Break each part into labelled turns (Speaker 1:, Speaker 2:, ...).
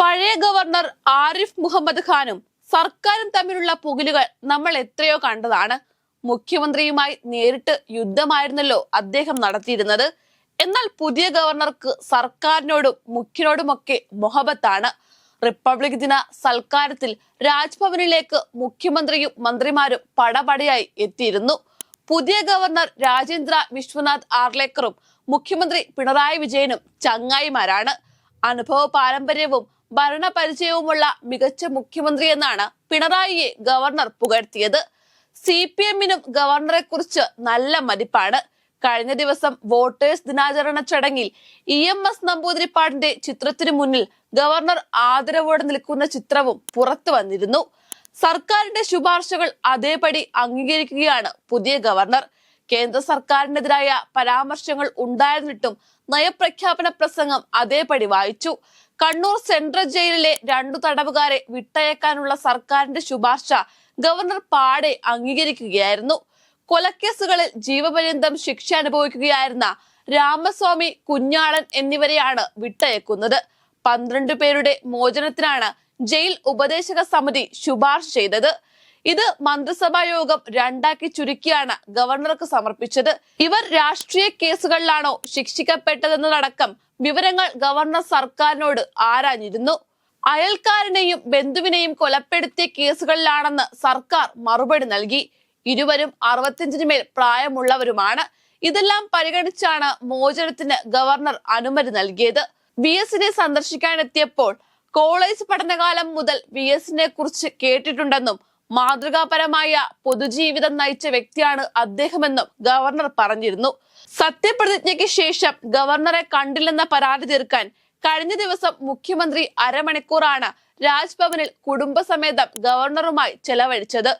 Speaker 1: പഴയ ഗവർണർ ആരിഫ് മുഹമ്മദ് ഖാനും സർക്കാരും തമ്മിലുള്ള പുകിലുകൾ നമ്മൾ എത്രയോ കണ്ടതാണ്. മുഖ്യമന്ത്രിയുമായി നേരിട്ട് യുദ്ധമായിരുന്നല്ലോ അദ്ദേഹം നടത്തിയിരുന്നത്. എന്നാൽ പുതിയ ഗവർണർക്ക് സർക്കാരിനോടും മുഖ്യനോടുമൊക്കെ മൊഹബത്താണ്. റിപ്പബ്ലിക് ദിന സൽക്കാരത്തിൽ രാജ്ഭവനിലേക്ക് മുഖ്യമന്ത്രിയും മന്ത്രിമാരും പടപടയായി എത്തിയിരുന്നു. പുതിയ ഗവർണർ രാജേന്ദ്ര വിശ്വനാഥ് ആർലേക്കറും മുഖ്യമന്ത്രി പിണറായി വിജയനും ചങ്ങായിമാരാണ്. അനുഭവ പാരമ്പര്യവും ഭരണപരിചയവുമുള്ള മികച്ച മുഖ്യമന്ത്രി എന്നാണ് പിണറായിയെ ഗവർണർ പുകഴ്ത്തിയത്. സി പി എമ്മിനും ഗവർണറെ കുറിച്ച് നല്ല മതിപ്പാണ്. കഴിഞ്ഞ ദിവസം വോട്ടേഴ്സ് ദിനാചരണ ചടങ്ങിൽ ഇ എം എസ് നമ്പൂതിരിപ്പാടിന്റെ ചിത്രത്തിനു മുന്നിൽ ഗവർണർ ആദരവോടെ നിൽക്കുന്ന ചിത്രവും പുറത്തു വന്നിരുന്നു. സർക്കാരിന്റെ ശുപാർശകൾ അതേപടി അംഗീകരിക്കുകയാണ് പുതിയ ഗവർണർ. കേന്ദ്ര സർക്കാരിനെതിരായ പരാമർശങ്ങൾ ഉണ്ടായിരുന്നിട്ടും നയപ്രഖ്യാപന പ്രസംഗം അതേപടി വായിച്ചു. കണ്ണൂർ സെൻട്രൽ ജയിലിലെ രണ്ടു തടവുകാരെ വിട്ടയക്കാനുള്ള സർക്കാരിന്റെ ശുപാർശ ഗവർണർ പാടെ അംഗീകരിക്കുകയായിരുന്നു. കൊലക്കേസുകളിൽ ജീവപര്യന്തം ശിക്ഷ അനുഭവിക്കുകയായിരുന്ന രാമസ്വാമി കുഞ്ഞാളൻ എന്നിവരെയാണ് വിട്ടയക്കുന്നത്. പന്ത്രണ്ട് പേരുടെ മോചനത്തിനാണ് ജയിൽ ഉപദേശക സമിതി ശുപാർശ ചെയ്തത്. ഇത് മന്ത്രിസഭാ യോഗം രണ്ടാക്കി ചുരുക്കിയാണ് ഗവർണർക്ക് സമർപ്പിച്ചത്. ഇവർ രാഷ്ട്രീയ കേസുകളിലാണോ ശിക്ഷിക്കപ്പെട്ടതെന്നതടക്കം വിവരങ്ങൾ ഗവർണർ സർക്കാരിനോട് ആരാഞ്ഞിരുന്നു. അയൽക്കാരനെയും ബന്ധുവിനെയും കൊലപ്പെടുത്തിയ കേസുകളിലാണെന്ന് സർക്കാർ മറുപടി നൽകി. ഇരുവരും അറുപത്തിയഞ്ചിന് മേൽ പ്രായമുള്ളവരുമാണ്. ഇതെല്ലാം പരിഗണിച്ചാണ് മോചനത്തിന് ഗവർണർ അനുമതി നൽകിയത്. വി എസിനെ സന്ദർശിക്കാനെത്തിയപ്പോൾ കോളേജ് പഠനകാലം മുതൽ വി എസിനെ കുറിച്ച് കേട്ടിട്ടുണ്ടെന്നും മാതൃകാപരമായ പൊതുജീവിതം നയിച്ച വ്യക്തിയാണ് അദ്ദേഹമെന്നും ഗവർണർ പറഞ്ഞിരുന്നു. സത്യപ്രതിജ്ഞയ്ക്ക് ശേഷം ഗവർണറെ കണ്ടില്ലെന്ന പരാതി തീർക്കാൻ കഴിഞ്ഞ ദിവസം മുഖ്യമന്ത്രി അരമണിക്കൂറാണ് രാജ്ഭവനിൽ കുടുംബസമേതം ഗവർണറുമായി ചെലവഴിച്ചത്.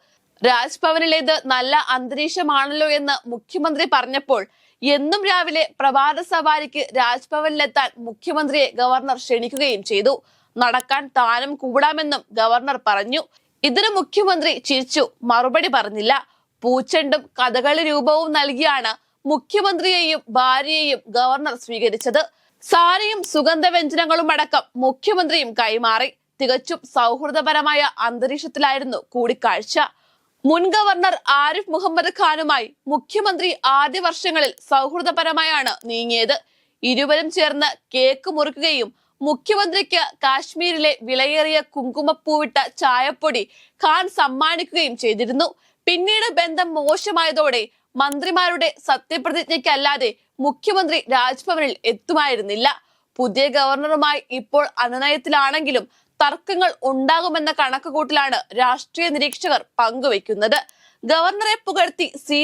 Speaker 1: രാജ്ഭവനിലേത് നല്ല അന്തരീക്ഷമാണല്ലോ എന്ന് മുഖ്യമന്ത്രി പറഞ്ഞപ്പോൾ എന്നും രാവിലെ പ്രഭാത സവാരിക്ക് രാജ്ഭവനിലെത്താൻ മുഖ്യമന്ത്രിയെ ഗവർണർ ക്ഷണിക്കുകയും ചെയ്തു. നടക്കാൻ താനും കൂടാമെന്നും ഗവർണർ പറഞ്ഞു. ഇതിന് മുഖ്യമന്ത്രി ചിരിച്ചു. മറുപടി പറഞ്ഞില്ല. പൂച്ചെണ്ടും കഥകളി രൂപവും നൽകിയാണ് മുഖ്യമന്ത്രിയെയും ഭാര്യയെയും ഗവർണർ സ്വീകരിച്ചത്. സാരിയും സുഗന്ധവ്യഞ്ജനങ്ങളും അടക്കം മുഖ്യമന്ത്രിയും കൈമാറി. തികച്ചും സൗഹൃദപരമായ അന്തരീക്ഷത്തിലായിരുന്നു കൂടിക്കാഴ്ച. മുൻ ഗവർണർ ആരിഫ് മുഹമ്മദ് ഖാനുമായി മുഖ്യമന്ത്രി ആദ്യ വർഷങ്ങളിൽ സൗഹൃദപരമായാണ് നീങ്ങിയത്. ഇരുവരും ചേർന്ന് കേക്ക് മുറിക്കുകയും മുഖ്യമന്ത്രിക്ക് കാശ്മീരിലെ വിലയേറിയ കുങ്കുമപ്പൂവിട്ട ചായപ്പൊടി ഖാൻ സമ്മാനിക്കുകയും ചെയ്തിരുന്നു. പിന്നീട് ബന്ധം മോശമായതോടെ മന്ത്രിമാരുടെ സത്യപ്രതിജ്ഞയ്ക്കല്ലാതെ മുഖ്യമന്ത്രി രാജ്ഭവനിൽ എത്തുമായിരുന്നില്ല. പുതിയ ഗവർണറുമായി ഇപ്പോൾ അനുനയത്തിലാണെങ്കിലും തർക്കങ്ങൾ ഉണ്ടാകുമെന്ന കണക്കുകൂട്ടലാണ് രാഷ്ട്രീയ നിരീക്ഷകർ പങ്കുവെക്കുന്നത് ഗവർണറെ പുകഴ്ത്തി സി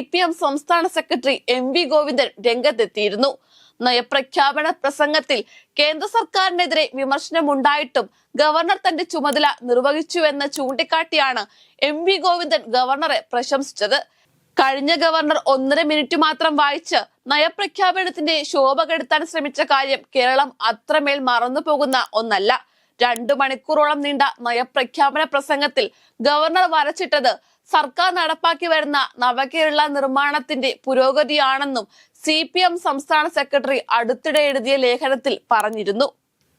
Speaker 1: സംസ്ഥാന സെക്രട്ടറി എം ഗോവിന്ദൻ രംഗത്തെത്തിയിരുന്നു. നയപ്രഖ്യാപന പ്രസംഗത്തിൽ കേന്ദ്ര സർക്കാരിനെതിരെ വിമർശനമുണ്ടായിട്ടും ഗവർണർ തന്റെ ചുമതല നിർവഹിച്ചുവെന്ന് ചൂണ്ടിക്കാട്ടിയാണ് എം വി ഗോവിന്ദൻ ഗവർണറെ പ്രശംസിച്ചത്. കഴിഞ്ഞ ഗവർണർ ഒന്നര മിനിറ്റ് മാത്രം വായിച്ച് നയപ്രഖ്യാപനത്തിന്റെ ശോഭ കെടുത്താൻ ശ്രമിച്ച കാര്യം കേരളം അത്രമേൽ മറന്നുപോകുന്ന ഒന്നല്ല. രണ്ടു മണിക്കൂറോളം നീണ്ട നയപ്രഖ്യാപന പ്രസംഗത്തിൽ ഗവർണർ വരച്ചിട്ടത് സർക്കാർ നടപ്പാക്കി വരുന്ന നവകേരള നിർമ്മാണത്തിന്റെ പുരോഗതിയാണെന്നും സി പി എം സംസ്ഥാന സെക്രട്ടറി അടുത്തിടെ എഴുതിയ ലേഖനത്തിൽ പറഞ്ഞിരുന്നു.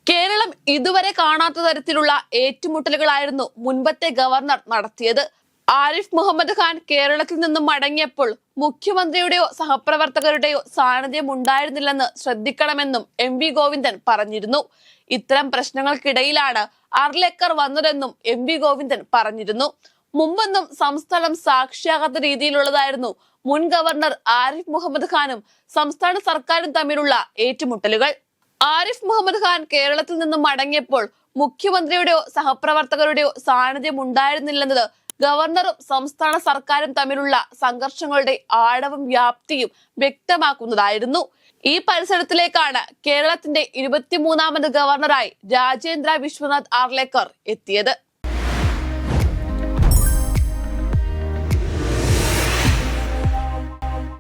Speaker 1: കേരളം ഇതുവരെ കാണാത്ത തരത്തിലുള്ള ഏറ്റുമുട്ടലുകളായിരുന്നു മുൻപത്തെ ഗവർണർ നടത്തിയത്. ആരിഫ് മുഹമ്മദ് ഖാൻ കേരളത്തിൽ നിന്നും മടങ്ങിയപ്പോൾ മുഖ്യമന്ത്രിയുടെയോ സഹപ്രവർത്തകരുടെയോ സാന്നിധ്യം ഉണ്ടായിരുന്നില്ലെന്ന് ശ്രദ്ധിക്കണമെന്നും എം വി ഗോവിന്ദൻ പറഞ്ഞിരുന്നു. ഇത്തരം പ്രശ്നങ്ങൾക്കിടയിലാണ് അർലേക്കർ വന്നതെന്നും എം വി ഗോവിന്ദൻ പറഞ്ഞിരുന്നു. മുമ്പൊന്നും സംസ്ഥാനം സാക്ഷിയാകാത്ത രീതിയിലുള്ളതായിരുന്നു. മുൻ ഗവർണർ ആരിഫ് മുഹമ്മദ് ഖാനും സംസ്ഥാന സർക്കാരും തമ്മിലുള്ള ഏറ്റുമുട്ടലുകൾ. ആരിഫ് മുഹമ്മദ് ഖാൻ കേരളത്തിൽ നിന്നും മടങ്ങിയപ്പോൾ മുഖ്യമന്ത്രിയുടെയോ സഹപ്രവർത്തകരുടെയോ സാന്നിധ്യം ഉണ്ടായിരുന്നില്ലെന്നത് ഗവർണറും സംസ്ഥാന സർക്കാരും തമ്മിലുള്ള സംഘർഷങ്ങളുടെ ആഴവും വ്യാപ്തിയും വ്യക്തമാക്കുന്നതായിരുന്നു. ഈ പരിസരത്തിലേക്കാണ് കേരളത്തിന്റെ ഇരുപത്തിമൂന്നാമത് ഗവർണറായി രാജേന്ദ്ര വിശ്വനാഥ് ആർലേക്കർ എത്തിയത്.